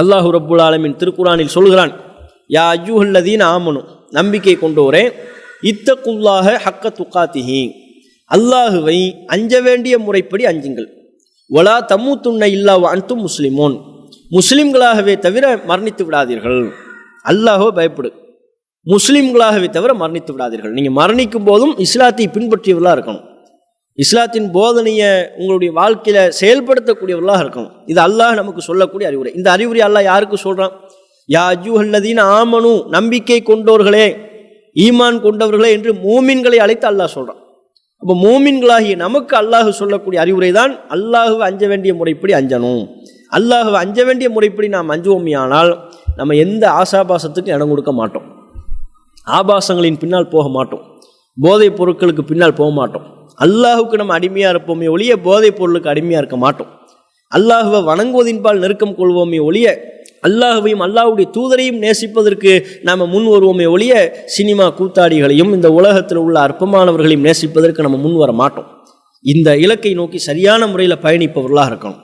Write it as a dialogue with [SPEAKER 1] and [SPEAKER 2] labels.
[SPEAKER 1] அல்லாஹு ரப்புல் ஆலமின் திருக்குறானில் சொல்கிறான் யா அஜூஹல்லதீன் ஆமனும் நம்பிக்கை கொண்டோரே இத்தகுல்லாக ஹக்க துக்காத்திஹி அல்லாஹுவை அஞ்ச வேண்டிய முறைப்படி அஞ்சுங்கள். ஒலா தம்மு துண்ண இல்லா அன்தும் முஸ்லிமோன் முஸ்லிம்களாகவே தவிர மரணித்து விடாதீர்கள். அல்லாஹோ பயப்படு. முஸ்லிம்களாகவே தவிர மரணித்து விடாதீர்கள். நீங்கள் மரணிக்கும் போதும் இஸ்லாத்தை பின்பற்றியவர்களாக இருக்கணும். இஸ்லாத்தின் போதனையை உங்களுடைய வாழ்க்கையில் செயல்படுத்தக்கூடியவர்களாக இருக்கும் இது அல்லாஹ் நமக்கு சொல்லக்கூடிய அறிவுரை. இந்த அறிவுரை அல்லாஹ் யாருக்கு சொல்கிறான் யா அஜூஹல்லதீன் ஆமனு நம்பிக்கை கொண்டோர்களே ஈமான் கொண்டவர்களே என்று மூமின்களை அழைத்து அல்லாஹ் சொல்கிறான் அப்போ மூமின்களாகிய நமக்கு அல்லாஹ் சொல்லக்கூடிய அறிவுரை தான் அல்லாஹுவை அஞ்ச வேண்டிய முறைப்படி அஞ்சணும். அல்லாஹுவை அஞ்ச வேண்டிய முறைப்படி நாம் அஞ்சுவோமையானால் நம்ம எந்த ஆசாபாசத்துக்கும் இடம் கொடுக்க மாட்டோம். ஆபாசங்களின் பின்னால் போக மாட்டோம். போதைப் பொருட்களுக்கு பின்னால் போக மாட்டோம். அல்லாஹுக்கு நம்ம அடிமையாக இருப்போமே ஒழிய போதைப் பொருளுக்கு அடிமையாக இருக்க மாட்டோம். அல்லாஹுவை வணங்குவதின்பால் நெருக்கம் கொள்வோமே ஒழிய அல்லாஹுவையும் அல்லாஹுடைய தூதரையும் நேசிப்பதற்கு நாம் முன் வருவோமே ஒழிய சினிமா கூத்தாடிகளையும் இந்த உலகத்தில் உள்ள அற்பமானவர்களையும் நேசிப்பதற்கு நம்ம முன் வர மாட்டோம். இந்த இலக்கை நோக்கி சரியான முறையில் பயணிப்பவர்களாக இருக்கணும்.